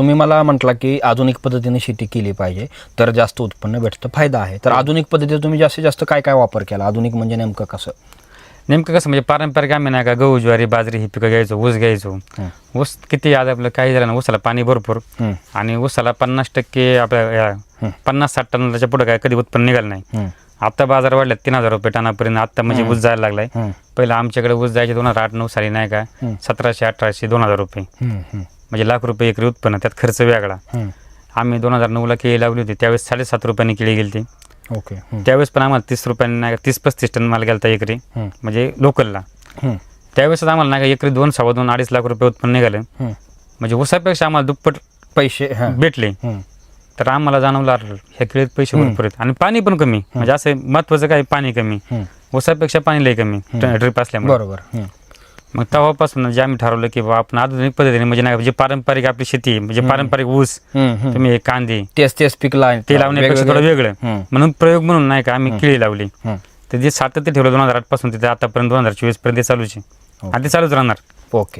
तुम्ही मला म्हटला की आधुनिक पद्धतीने शेती केली पाहिजे तर जास्त उत्पन्न भेटतं फायदा आहे. तर आधुनिक पद्धतीने तुम्ही जास्तीत जास्त काय काय वापर केला? आधुनिक म्हणजे नेमकं कसं? नेमकं कसं म्हणजे पारंपरिक आम्ही नाही का गहू ज्वारी बाजरी ही पिकं घ्यायचो ऊस घ्यायचो. हं. ऊस किती आज आपलं काही झालं ना ऊसाला पाणी भरपूर. हं, आणि ऊसाला पन्नास टक्के आपल्या हं. पन्नास साठ टनाच्या पुढे काय कधी उत्पन्न निघालं नाही. हं, आता बाजार वाढले तीन हजार रुपये टनापर्यंत. आता म्हणजे ऊस जायला लागलाय. हं, पहिलं आमच्याकडे ऊस जायचे दोन हजार आठ नऊ साली नाही का हं. सतराशे अठराशे दोन हजार रुपये. हं, हं, म्हणजे लाख रुपये एकरी उत्पन्न त्यात खर्च वेगळा. आम्ही दोन हजार नऊला केळी लावली होती त्यावेळेस साडेसात रुपयांनी केळी गेली ती ओके. त्यावेळेस पण आम्हाला तीस रुपयांनी तीस पस्तीस टन माल गेलता एकरी म्हणजे लोकलला. त्यावेळेस आम्हाला नाही का एकरी दोन सव्वा दोन अडीच लाख रुपये उत्पन्न निघालं. म्हणजे ऊसापेक्षा आम्हाला दुप्पट पैसे भेटले. तर आम्हाला जाणवलं ह्या केळीत पैसे भरपूर आहेत. आणि पाणी पण कमी. म्हणजे असं महत्वाचं काय पाणी कमी. ऊसापेक्षा पाणी लय कमी. ड्रिप असल्यामुळे. बरोबर. मग तेव्हापासून जे आम्ही ठरवलं की बा आपण आधुनिक पद्धतीने म्हणजे नाही जे पारंपरिक आपली शेती म्हणजे पारंपरिक ऊस. तुम्ही कांदे तेच तेच पिकला ते लावण्यापेक्षा थोडं वेगळं. म्हणून प्रयोग म्हणून नाही का आम्ही केळी लावली. तर जे सातत्य ठेवलं दोन हजार आठपासून तिथे आतापर्यंत दोन हजार चोवीसपर्यंत चालूच आहे. आणि ते चालूच राहणार. ओके.